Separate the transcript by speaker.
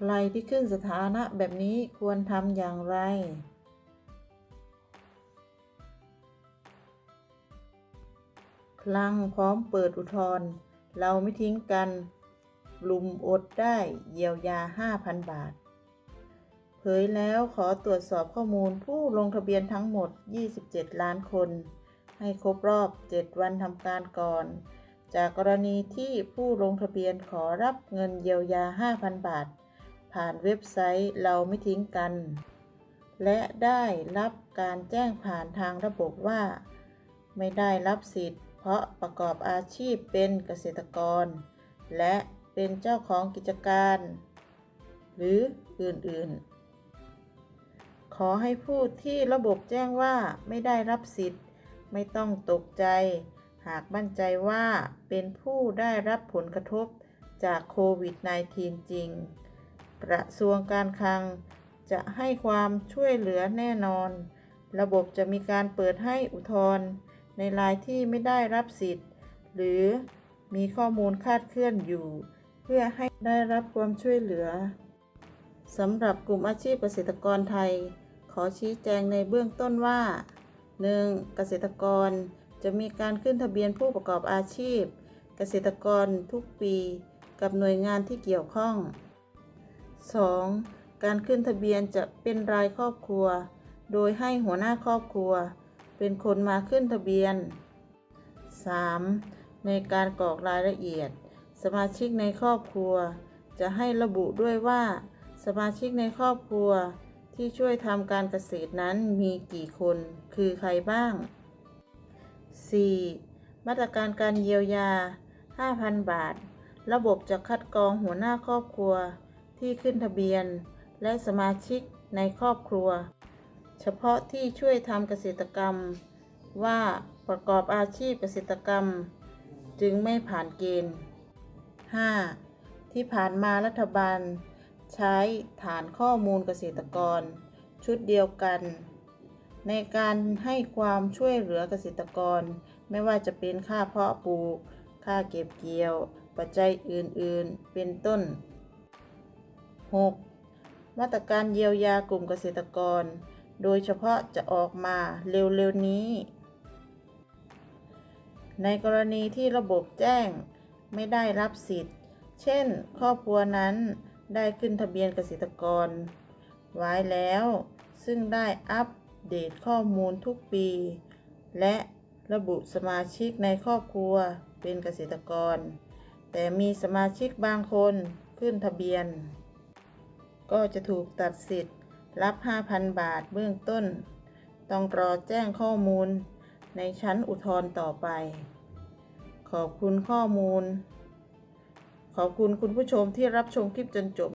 Speaker 1: ใครที่ขึ้นสถานะแบบนี้ควรทำอย่างไรพลังพร้อมเปิดอุทธรณ์เราไม่ทิ้งกันลุมอดได้เยียวยา 5,000 บาท เผยแล้วขอตรวจสอบข้อมูลผู้ลงทะเบียนทั้งหมด 27 ล้านคน ให้ครบรอบ 7 วันทำการก่อน จากกรณีที่ผู้ลงทะเบียนขอรับเงินเยียวยา 5,000 บาท ผ่านเว็บไซต์เราไม่ทิ้งกัน และได้รับการแจ้งผ่านทางระบบว่า ไม่ได้รับสิทธิ์ เพราะประกอบอาชีพเป็นเกษตรกร และเป็นเจ้าของกิจการ หรืออื่นๆ ขอให้ผู้ที่ระบบแจ้งว่าไม่ได้รับสิทธิ์ ไม่ต้องตกใจ หากมั่นใจว่าเป็นผู้ได้รับผลกระทบจากโควิด -19 จริง กระทรวงการคลัง จะให้ความช่วยเหลือแน่นอน ระบบจะมีการเปิดให้อุทธรณ์ในรายที่ไม่ได้รับสิทธิ์ หรือมีข้อมูลคาดเคลื่อนอยู่ เพื่อให้ได้รับความช่วยเหลือสำหรับกลุ่มอาชีพเกษตรกรไทย ขอชี้แจงในเบื้องต้นว่า 1. เกษตรกรจะมีการขึ้นทะเบียนผู้ประกอบอาชีพ เกษตรกรทุกปี กับหน่วยงานที่เกี่ยวข้อง 2. การขึ้นทะเบียนจะเป็นรายครอบครัว โดยให้หัวหน้าครอบครัว เป็นคนมาขึ้นทะเบียน 3. ในการกรอกรายละเอียด สมาชิกในครอบครัว จะให้ระบุด้วยว่า สมาชิกในครอบครัว ที่ช่วยทำการเกษตรนั้นมีกี่คน คือใครบ้าง 4. มาตรการการเยียวยา 5,000 บาท ระบบจะคัดกรองหัวหน้าครอบครัว ที่ขึ้นทะเบียน และสมาชิกในครอบครัว เฉพาะที่ช่วยทำเกษตรกรรม ว่าประกอบอาชีพเกษตรกรรม จึงไม่ผ่านเกณฑ์ 5. ที่ผ่านมารัฐบาล ใช้ฐานข้อมูลเกษตรกร ชุดเดียวกัน ในการให้ความช่วยเหลือเกษตรกร ไม่ว่าจะเป็นค่าเพาะปลูก ค่าเก็บเกี่ยว ปัจจัยอื่น ๆ เป็นต้น 6. มาตรการเยียวยากลุ่มเกษตรกร โดยเฉพาะจะออกมาเร็วๆนี้ ในกรณีที่ระบบแจ้งไม่ได้รับสิทธิ์ เช่น ครอบครัวนั้นได้ขึ้นทะเบียนเกษตรกร ไว้แล้ว ซึ่งได้อัปเดตข้อมูลทุกปี และระบุสมาชิกในครอบครัวเป็นเกษตรกร แต่มีสมาชิกบางคนขึ้นทะเบียน ก็จะถูกตัดสิทธิ์รับ 5,000 บาทเบื้องต้น ต้องรอแจ้งข้อมูลในชั้นอุทธรณ์ต่อไป ขอบคุณข้อมูล ขอบคุณคุณผู้ชมที่รับชมคลิปจนจบ